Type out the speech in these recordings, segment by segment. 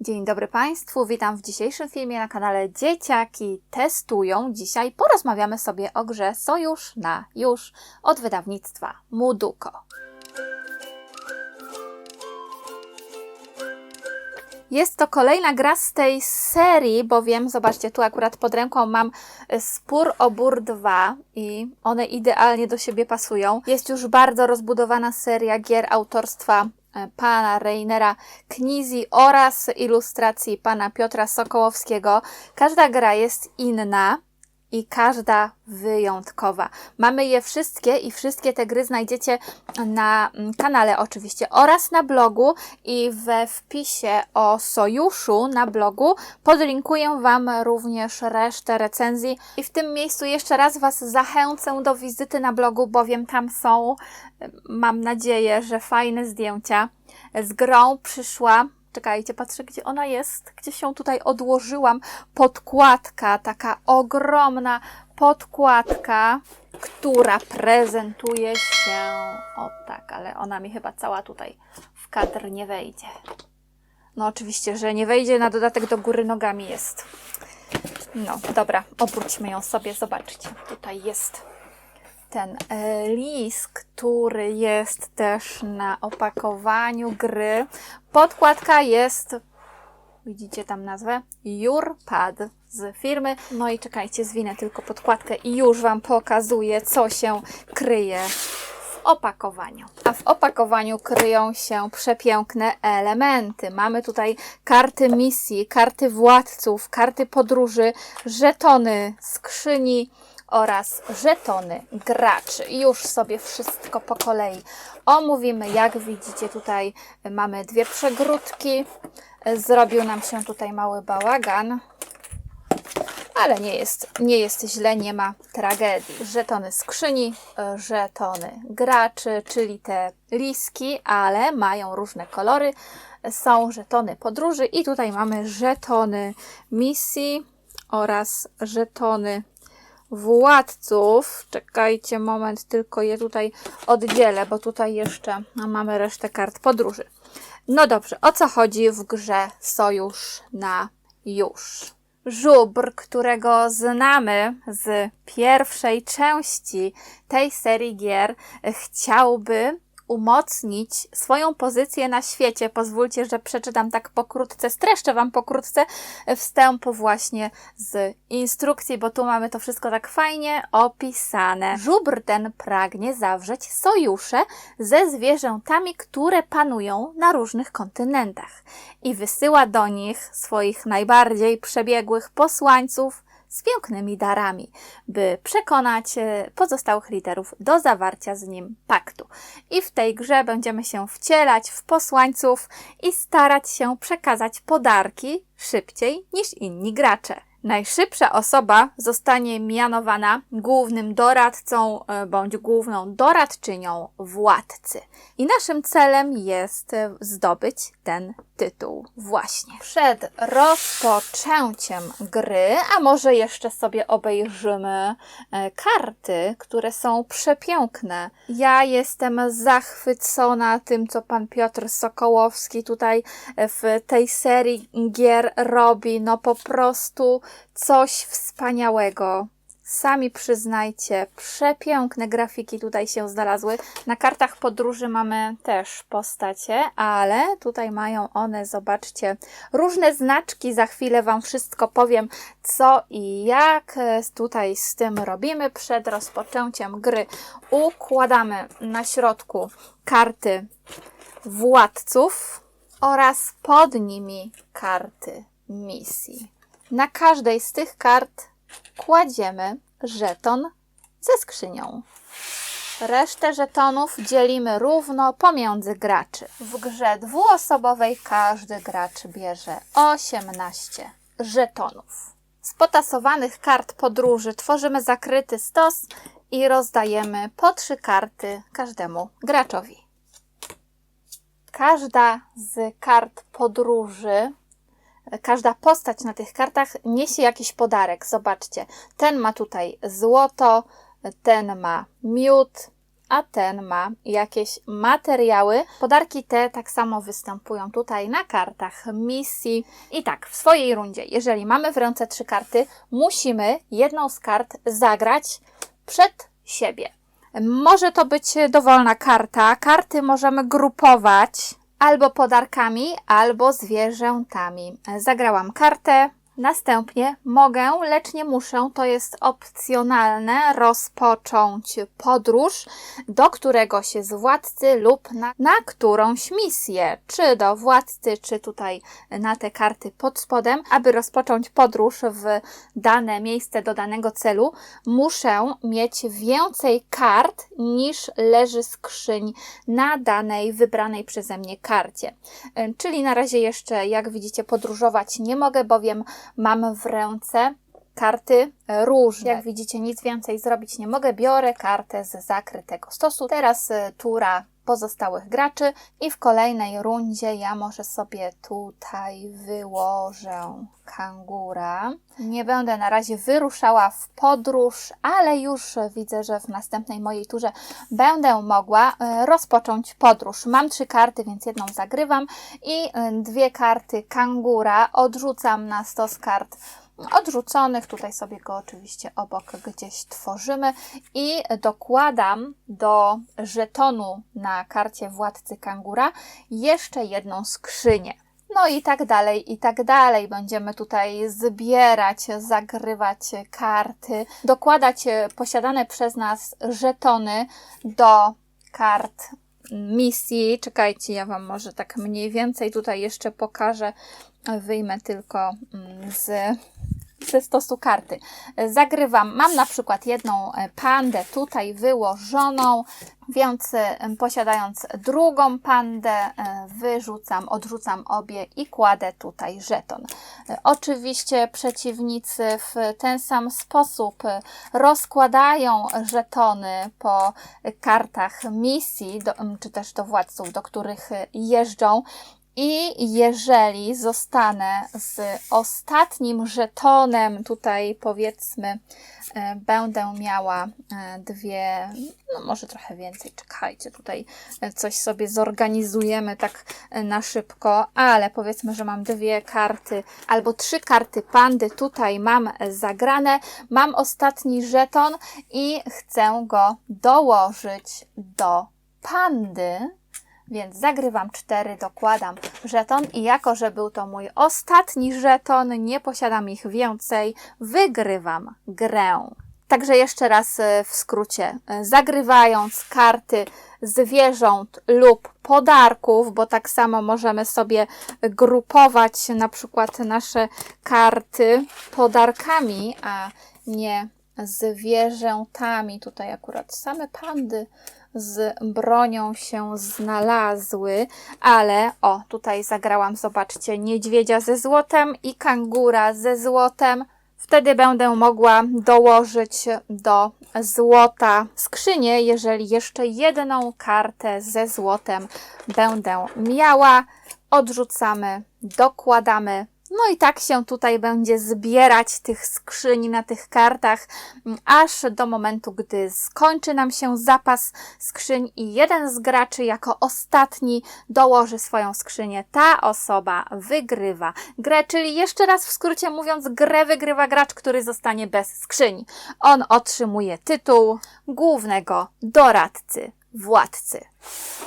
Dzień dobry Państwu, witam w dzisiejszym filmie na kanale Dzieciaki Testują. Dzisiaj porozmawiamy sobie o grze Sojusz na Już od wydawnictwa Muduko. Jest to kolejna gra z tej serii, bowiem zobaczcie, tu akurat pod ręką mam Spór o Bór 2 i one idealnie do siebie pasują. Jest już bardzo rozbudowana seria gier autorstwa e, pana Reinera Knizi oraz ilustracji pana Piotra Sokołowskiego. Każda gra jest inna i każda wyjątkowa. Mamy je wszystkie i wszystkie te gry znajdziecie na mm, kanale oczywiście oraz na blogu i we wpisie o sojuszu na blogu podlinkuję Wam również resztę recenzji i w tym miejscu jeszcze raz Was zachęcę do wizyty na blogu, bowiem tam są, mam nadzieję, że fajne zdjęcia. Z grą przyszła Czekajcie, patrzę, gdzie ona jest. Gdzie się tutaj odłożyłam. Podkładka, taka ogromna podkładka, która prezentuje się o tak, ale ona mi chyba cała tutaj w kadr nie wejdzie. No oczywiście, że nie wejdzie, na dodatek do góry nogami jest. No, dobra, obróćmy ją sobie, zobaczcie. Tutaj jest ten e, list, który jest też na opakowaniu gry. Podkładka jest, widzicie tam nazwę, Jurpad z firmy. No i czekajcie, zwinę tylko podkładkę i już Wam pokazuję, co się kryje w opakowaniu. A w opakowaniu kryją się przepiękne elementy. Mamy tutaj karty misji, karty władców, karty podróży, żetony skrzyni, oraz żetony graczy. Już sobie wszystko po kolei omówimy. Jak widzicie, tutaj mamy dwie przegródki. Zrobił nam się tutaj mały bałagan, ale nie jest, nie jest źle, nie ma tragedii. Żetony skrzyni, żetony graczy, czyli te liski, ale mają różne kolory. Są żetony podróży i tutaj mamy żetony misji oraz żetony władców. Czekajcie moment, tylko je tutaj oddzielę, bo tutaj jeszcze mamy resztę kart podróży. No dobrze, o co chodzi w grze Sojusz na już? Żubr, którego znamy z pierwszej części tej serii gier, chciałby umocnić swoją pozycję na świecie. Pozwólcie, że przeczytam tak pokrótce, streszczę Wam pokrótce wstęp właśnie z instrukcji, bo tu mamy to wszystko tak fajnie opisane. Żubr ten pragnie zawrzeć sojusze ze zwierzętami, które panują na różnych kontynentach i wysyła do nich swoich najbardziej przebiegłych posłańców, z pięknymi darami, by przekonać e, pozostałych liderów do zawarcia z nim paktu. I w tej grze będziemy się wcielać w posłańców i starać się przekazać podarki szybciej niż inni gracze. Najszybsza osoba zostanie mianowana głównym doradcą e, bądź główną doradczynią władcy. I naszym celem jest e, zdobyć ten tytuł właśnie. Przed rozpoczęciem gry, a może jeszcze sobie obejrzymy e, karty, które są przepiękne. Ja jestem zachwycona tym, co pan Piotr Sokołowski tutaj w tej serii gier robi. No po prostu coś wspaniałego. Sami przyznajcie, przepiękne grafiki tutaj się znalazły. Na kartach podróży mamy też postacie, ale tutaj mają one, zobaczcie, różne znaczki. Za chwilę Wam wszystko powiem, co i jak tutaj z tym robimy. Przed rozpoczęciem gry układamy na środku karty władców oraz pod nimi karty misji. Na każdej z tych kart kładziemy żeton ze skrzynią. Resztę żetonów dzielimy równo pomiędzy graczy. W grze dwuosobowej każdy gracz bierze 18 żetonów. Z potasowanych kart podróży tworzymy zakryty stos i rozdajemy po trzy karty każdemu graczowi. Każda z kart podróży każda postać na tych kartach niesie jakiś podarek. Zobaczcie, ten ma tutaj złoto, ten ma miód, a ten ma jakieś materiały. Podarki te tak samo występują tutaj na kartach misji. I tak, w swojej rundzie, jeżeli mamy w ręce trzy karty, musimy jedną z kart zagrać przed siebie. Może to być dowolna karta. Karty możemy grupować albo podarkami, albo zwierzętami. Zagrałam kartę, Następnie mogę, lecz nie muszę, to jest opcjonalne, rozpocząć podróż do któregoś z władcy lub na, na którąś misję, czy do władcy, czy tutaj na te karty pod spodem. Aby rozpocząć podróż w dane miejsce do danego celu, muszę mieć więcej kart niż leży skrzyń na danej wybranej przeze mnie karcie. Czyli na razie jeszcze, jak widzicie, podróżować nie mogę, bowiem mam w ręce karty różne. Jak widzicie, nic więcej zrobić nie mogę. Biorę kartę z zakrytego stosu. Teraz y, tura pozostałych graczy i w kolejnej rundzie ja może sobie tutaj wyłożę kangura. Nie będę na razie wyruszała w podróż, ale już widzę, że w następnej mojej turze będę mogła y, rozpocząć podróż. Mam trzy karty, więc jedną zagrywam i y, dwie karty kangura odrzucam na stos kart odrzuconych. Tutaj sobie go oczywiście obok gdzieś tworzymy i dokładam do żetonu na karcie władcy kangura jeszcze jedną skrzynię. No i tak dalej, i tak dalej. Będziemy tutaj zbierać, zagrywać karty, dokładać posiadane przez nas żetony do kart misji. Czekajcie, ja Wam może tak mniej więcej tutaj jeszcze pokażę. Wyjmę tylko mm, z ze stosu karty. Zagrywam, mam na przykład jedną e, pandę tutaj wyłożoną, więc e, posiadając drugą pandę, e, wyrzucam, odrzucam obie i kładę tutaj żeton. Oczywiście przeciwnicy w ten sam sposób rozkładają żetony po kartach misji, do, czy też do władców, do których jeżdżą i jeżeli zostanę z ostatnim żetonem, tutaj powiedzmy, e, będę miała e, dwie, no może trochę więcej, czekajcie, tutaj e, coś sobie zorganizujemy tak na szybko, ale powiedzmy, że mam dwie karty albo trzy karty pandy, tutaj mam zagrane, mam ostatni żeton i chcę go dołożyć do pandy więc zagrywam 4, dokładam żeton i jako, że był to mój ostatni żeton, nie posiadam ich więcej, wygrywam grę. Także jeszcze raz e, w skrócie, zagrywając karty zwierząt lub podarków, bo tak samo możemy sobie grupować na przykład nasze karty podarkami, a nie zwierzętami. Tutaj akurat same pandy z bronią się znalazły, ale o, tutaj zagrałam, zobaczcie, niedźwiedzia ze złotem i kangura ze złotem. Wtedy będę mogła dołożyć do złota skrzynię, jeżeli jeszcze jedną kartę ze złotem będę miała. Odrzucamy, dokładamy no i tak się tutaj będzie zbierać tych skrzyni na tych kartach, mm, aż do momentu, gdy skończy nam się zapas skrzyń i jeden z graczy jako ostatni dołoży swoją skrzynię. Ta osoba wygrywa grę, czyli jeszcze raz w skrócie mówiąc, grę wygrywa gracz, który zostanie bez skrzyni. On otrzymuje tytuł głównego doradcy, władcy.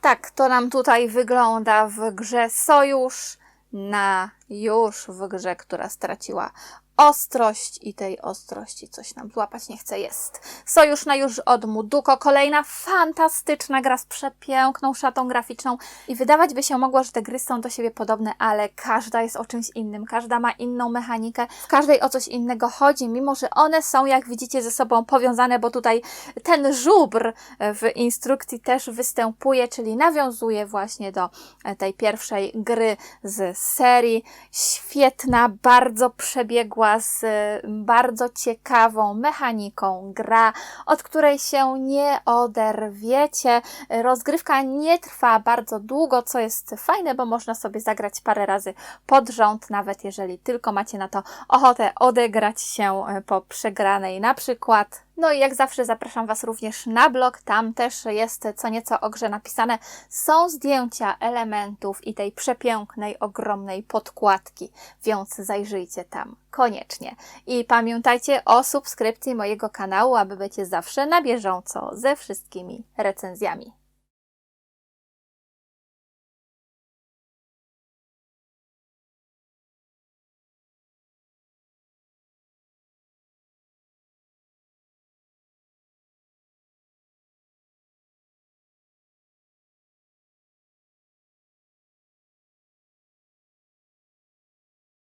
Tak to nam tutaj wygląda w grze Sojusz na już w grze, która straciła ostrość i tej ostrości coś nam złapać nie chce. Jest. Sojusz na już od Muduko, kolejna fantastyczna gra z przepiękną szatą graficzną. I wydawać by się mogło, że te gry są do siebie podobne, ale każda jest o czymś innym, każda ma inną mechanikę, w każdej o coś innego chodzi, mimo że one są, jak widzicie, ze sobą powiązane, bo tutaj ten żubr w instrukcji też występuje, czyli nawiązuje właśnie do tej pierwszej gry z serii. Świetna, bardzo przebiegła z bardzo ciekawą mechaniką gra, od której się nie oderwiecie. Rozgrywka nie trwa bardzo długo, co jest fajne, bo można sobie zagrać parę razy pod rząd, nawet jeżeli tylko macie na to ochotę odegrać się po przegranej, na przykład No i jak zawsze zapraszam Was również na blog, tam też jest co nieco o grze napisane. Są zdjęcia elementów i tej przepięknej, ogromnej podkładki, więc zajrzyjcie tam koniecznie. I pamiętajcie o subskrypcji mojego kanału, aby być zawsze na bieżąco ze wszystkimi recenzjami.